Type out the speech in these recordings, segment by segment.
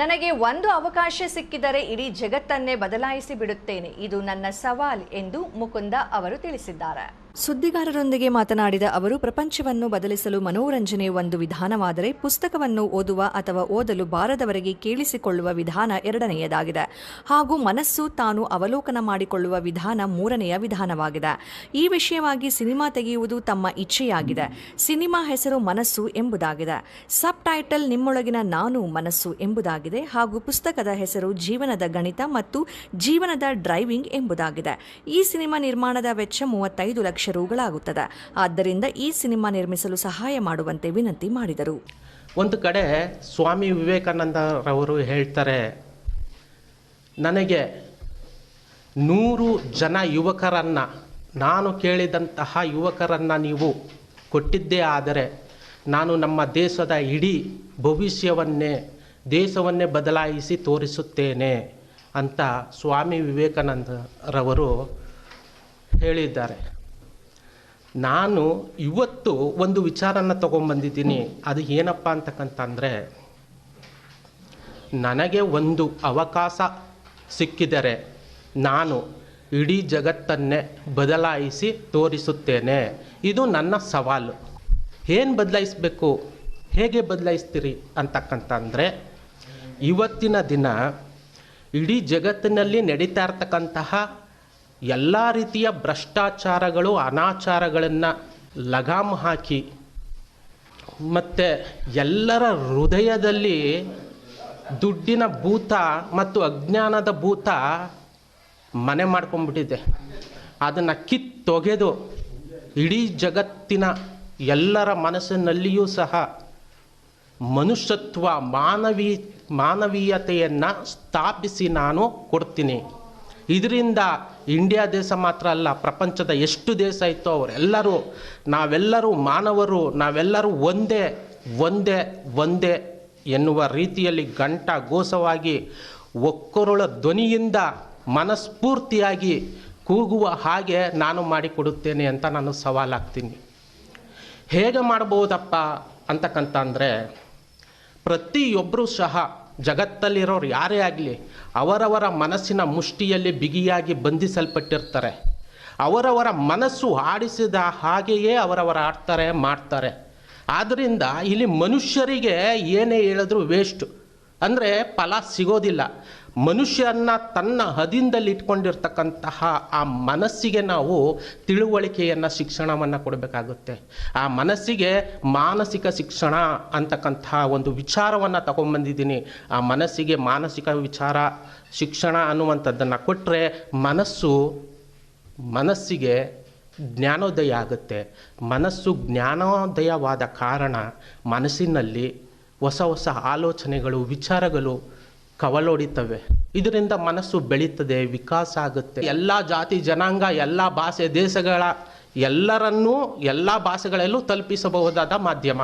ನನಗೆ ಒಂದು ಅವಕಾಶ ಸಿಕ್ಕಿದರೆ ಇಡೀ ಜಗತ್ತನ್ನೇ ಬದಲಾಯಿಸಿ ಬಿಡುತ್ತೇನೆ ಇದು ನನ್ನ ಸವಾಲ್ ಎಂದು ಮುಕುಂದ ಅವರು ತಿಳಿಸಿದ್ದಾರೆ. ಸುದ್ದಿಗಾರರೊಂದಿಗೆ ಮಾತನಾಡಿದ ಅವರು, ಪ್ರಪಂಚವನ್ನು ಬದಲಿಸಲು ಮನೋರಂಜನೆ ಒಂದು ವಿಧಾನವಾದರೆ ಪುಸ್ತಕವನ್ನು ಓದುವ ಅಥವಾ ಓದಲು ಬಾರದವರಿಗೆ ಕೇಳಿಸಿಕೊಳ್ಳುವ ವಿಧಾನ ಎರಡನೆಯದಾಗಿದೆ. ಹಾಗೂ ಮನಸ್ಸು ತಾನು ಅವಲೋಕನ ಮಾಡಿಕೊಳ್ಳುವ ವಿಧಾನ ಮೂರನೆಯ ವಿಧಾನವಾಗಿದೆ. ಈ ವಿಷಯವಾಗಿ ಸಿನಿಮಾ ತೆಗೆಯುವುದು ತಮ್ಮ ಇಚ್ಛೆಯಾಗಿದೆ. ಸಿನಿಮಾ ಹೆಸರು ಮನಸ್ಸು ಎಂಬುದಾಗಿದೆ. ಸಬ್ ಟೈಟಲ್ ನಿಮ್ಮೊಳಗಿನ ನಾನು ಮನಸ್ಸು ಎಂಬುದಾಗಿದೆ. ಹಾಗೂ ಪುಸ್ತಕದ ಹೆಸರು ಜೀವನದ ಗಣಿತ ಮತ್ತು ಜೀವನದ ಡ್ರೈವಿಂಗ್ ಎಂಬುದಾಗಿದೆ. ಈ ಸಿನಿಮಾ ನಿರ್ಮಾಣದ ವೆಚ್ಚ ಮೂವತ್ತೈದು ಲಕ್ಷ ರೂಗಳಾಗುತ್ತದೆ ಆದ್ದರಿಂದ ಈ ಸಿನಿಮಾ ನಿರ್ಮಿಸಲು ಸಹಾಯ ಮಾಡುವಂತೆ ವಿನಂತಿ ಮಾಡಿದರು. ಒಂದು ಕಡೆ ಸ್ವಾಮಿ ವಿವೇಕಾನಂದರವರು ಹೇಳ್ತಾರೆ, ನನಗೆ ನೂರು ಜನ ಯುವಕರನ್ನು, ನಾನು ಕೇಳಿದಂತಹ ಯುವಕರನ್ನು ನೀವು ಕೊಟ್ಟಿದ್ದೇ ಆದರೆ, ನಾನು ನಮ್ಮ ದೇಶದ ಇಡೀ ಭವಿಷ್ಯವನ್ನೇ, ದೇಶವನ್ನೇ ಬದಲಾಯಿಸಿ ತೋರಿಸುತ್ತೇನೆ ಅಂತ ಸ್ವಾಮಿ ವಿವೇಕಾನಂದರವರು ಹೇಳಿದ್ದಾರೆ. ನಾನು ಇವತ್ತು ಒಂದು ವಿಚಾರನ ತೊಗೊಂಬಂದಿದ್ದೀನಿ. ಅದು ಏನಪ್ಪ ಅಂತಕ್ಕಂತಂದರೆ, ನನಗೆ ಒಂದು ಅವಕಾಶ ಸಿಕ್ಕಿದರೆ ನಾನು ಇಡೀ ಜಗತ್ತನ್ನೇ ಬದಲಾಯಿಸಿ ತೋರಿಸುತ್ತೇನೆ. ಇದು ನನ್ನ ಸವಾಲು. ಏನು ಬದಲಾಯಿಸಬೇಕು? ಹೇಗೆ ಬದಲಾಯಿಸ್ತೀರಿ ಅಂತಕ್ಕಂತಂದರೆ, ಇವತ್ತಿನ ದಿನ ಇಡೀ ಜಗತ್ತಿನಲ್ಲಿ ನಡೀತಾ ಇರ್ತಕ್ಕಂತಹ ಎಲ್ಲ ರೀತಿಯ ಭ್ರಷ್ಟಾಚಾರಗಳು, ಅನಾಚಾರಗಳನ್ನು ಲಗಾಮ್ ಹಾಕಿ, ಮತ್ತು ಎಲ್ಲರ ಹೃದಯದಲ್ಲಿ ದುಡ್ಡಿನ ಭೂತ ಮತ್ತು ಅಜ್ಞಾನದ ಭೂತ ಮನೆ ಮಾಡ್ಕೊಂಡ್ಬಿಟ್ಟಿದೆ. ಅದನ್ನು ಕಿತ್ತೊಗೆದು ಇಡೀ ಜಗತ್ತಿನ ಎಲ್ಲರ ಮನಸ್ಸಿನಲ್ಲಿಯೂ ಸಹ ಮನುಷ್ಯತ್ವ ಮಾನವೀ, ಮಾನವೀಯತೆಯನ್ನು ಸ್ಥಾಪಿಸಿ ನಾನು ಕೊಡ್ತೀನಿ. ಇದರಿಂದ ಇಂಡಿಯಾ ದೇಶ ಮಾತ್ರ ಅಲ್ಲ, ಪ್ರಪಂಚದ ಎಷ್ಟು ದೇಶ ಇತ್ತು ಅವರೆಲ್ಲರೂ, ನಾವೆಲ್ಲರೂ ಮಾನವರು, ನಾವೆಲ್ಲರೂ ಒಂದೇ ಒಂದೇ ಒಂದೇ ಎನ್ನುವ ರೀತಿಯಲ್ಲಿ ಗಂಟ ಘೋಷವಾಗಿ ಒಕ್ಕೊರಳ ಧ್ವನಿಯಿಂದ ಮನಸ್ಫೂರ್ತಿಯಾಗಿ ಕೂಗುವ ಹಾಗೆ ನಾನು ಮಾಡಿಕೊಡುತ್ತೇನೆ ಅಂತ ನಾನು ಸವಾಲಾಗ್ತೀನಿ. ಹೇಗೆ ಮಾಡ್ಬೋದಪ್ಪ ಅಂತಕ್ಕಂತಂದರೆ ಪ್ರತಿಯೊಬ್ಬರೂ ಸಹ ಜಗತ್ತಲ್ಲಿರೋರು ಯಾರೇ ಆಗಲಿ ಅವರವರ ಮನಸ್ಸಿನ ಮುಷ್ಟಿಯಲ್ಲಿ ಬಿಗಿಯಾಗಿ ಬಂಧಿಸಲ್ಪಟ್ಟಿರ್ತಾರೆ. ಅವರವರ ಮನಸ್ಸು ಆಡಿಸಿದ ಹಾಗೆಯೇ ಅವರವರ ಆಡ್ತಾರೆ, ಮಾಡ್ತಾರೆ. ಆದ್ದರಿಂದ ಇಲ್ಲಿ ಮನುಷ್ಯರಿಗೆ ಏನೇ ಹೇಳಿದ್ರು ವೇಸ್ಟು ಅಂದರೆ ಫಲ ಸಿಗೋದಿಲ್ಲ. ಮನುಷ್ಯನ ತನ್ನ ಹದಿಂದಲ್ಲಿ ಇಟ್ಕೊಂಡಿರ್ತಕ್ಕಂತಹ ಆ ಮನಸ್ಸಿಗೆ ನಾವು ತಿಳುವಳಿಕೆಯನ್ನು, ಶಿಕ್ಷಣವನ್ನು ಕೊಡಬೇಕಾಗುತ್ತೆ. ಆ ಮನಸ್ಸಿಗೆ ಮಾನಸಿಕ ಶಿಕ್ಷಣ ಅಂತಕ್ಕಂತಹ ಒಂದು ವಿಚಾರವನ್ನು ತಗೊಂಬಂದಿದ್ದೀನಿ. ಆ ಮನಸ್ಸಿಗೆ ಮಾನಸಿಕ ವಿಚಾರ, ಶಿಕ್ಷಣ ಅನ್ನುವಂಥದ್ದನ್ನು ಕೊಟ್ಟರೆ ಮನಸ್ಸು, ಮನಸ್ಸಿಗೆ ಜ್ಞಾನೋದಯ ಆಗುತ್ತೆ. ಮನಸ್ಸು ಜ್ಞಾನೋದಯವಾದ ಕಾರಣ ಮನಸ್ಸಿನಲ್ಲಿ ಹೊಸ ಹೊಸ ಆಲೋಚನೆಗಳು, ವಿಚಾರಗಳು ಕವಲೊಡಿತವೆ. ಇದರಿಂದ ಮನಸ್ಸು ಬೆಳೀತದೆ, ವಿಕಾಸ ಆಗುತ್ತೆ. ಎಲ್ಲ ಜಾತಿ, ಜನಾಂಗ, ಎಲ್ಲ ಭಾಷೆ, ದೇಶಗಳ ಎಲ್ಲರನ್ನೂ, ಎಲ್ಲ ಭಾಷೆಗಳಲ್ಲೂ ತಲುಪಿಸಬಹುದಾದ ಮಾಧ್ಯಮ.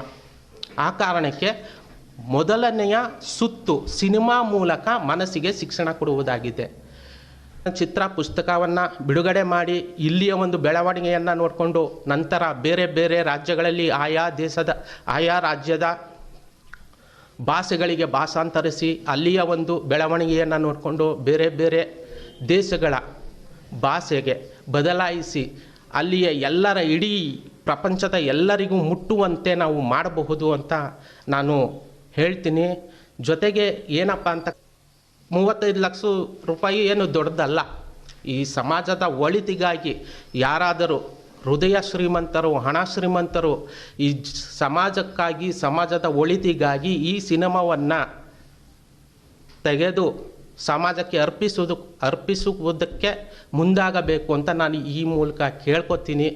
ಆ ಕಾರಣಕ್ಕೆ ಮೊದಲನೆಯ ಸುತ್ತು ಸಿನಿಮಾ ಮೂಲಕ ಮನಸ್ಸಿಗೆ ಶಿಕ್ಷಣ ಕೊಡುವುದಾಗಿದೆ. ಚಿತ್ರ ಪುಸ್ತಕವನ್ನು ಬಿಡುಗಡೆ ಮಾಡಿ ಇಲ್ಲಿಯ ಒಂದು ಬೆಳವಣಿಗೆಯನ್ನು ನೋಡಿಕೊಂಡು ನಂತರ ಬೇರೆ ಬೇರೆ ರಾಜ್ಯಗಳಲ್ಲಿ ಆಯಾ ದೇಶದ, ಆಯಾ ರಾಜ್ಯದ ಭಾಷೆಗಳಿಗೆ ಭಾಷಾಂತರಿಸಿ ಅಲ್ಲಿಯ ಒಂದು ಬೆಳವಣಿಗೆಯನ್ನು ನೋಡಿಕೊಂಡು ಬೇರೆ ಬೇರೆ ದೇಶಗಳ ಭಾಷೆಗೆ ಬದಲಾಯಿಸಿ ಅಲ್ಲಿಯ ಎಲ್ಲರ ಇಡೀ ಪ್ರಪಂಚದ ಎಲ್ಲರಿಗೂ ಮುಟ್ಟುವಂತೆ ನಾವು ಮಾಡಬಹುದು ಅಂತ ನಾನು ಹೇಳ್ತೀನಿ. ಜೊತೆಗೆ ಏನಪ್ಪ ಅಂತ ಮೂವತ್ತೈದು ಲಕ್ಷ ರೂಪಾಯಿ ಏನು ದೊಡ್ಡದಲ್ಲ. ಈ ಸಮಾಜದ ಒಳಿತಿಗಾಗಿ ಯಾರಾದರೂ ಹೃದಯ ಶ್ರೀಮಂತರು, ಹಣ ಶ್ರೀಮಂತರು, ಈ ಸಮಾಜಕ್ಕಾಗಿ, ಸಮಾಜದ ಒಳಿತಿಗಾಗಿ ಈ ಸಿನಿಮಾವನ್ನು ತೆಗೆದು ಸಮಾಜಕ್ಕೆ ಅರ್ಪಿಸುವುದು ಅರ್ಪಿಸುವುದಕ್ಕೆ ಮುಂದಾಗಬೇಕು ಅಂತ ನಾನು ಈ ಮೂಲಕ ಕೇಳ್ಕೊತೀನಿ.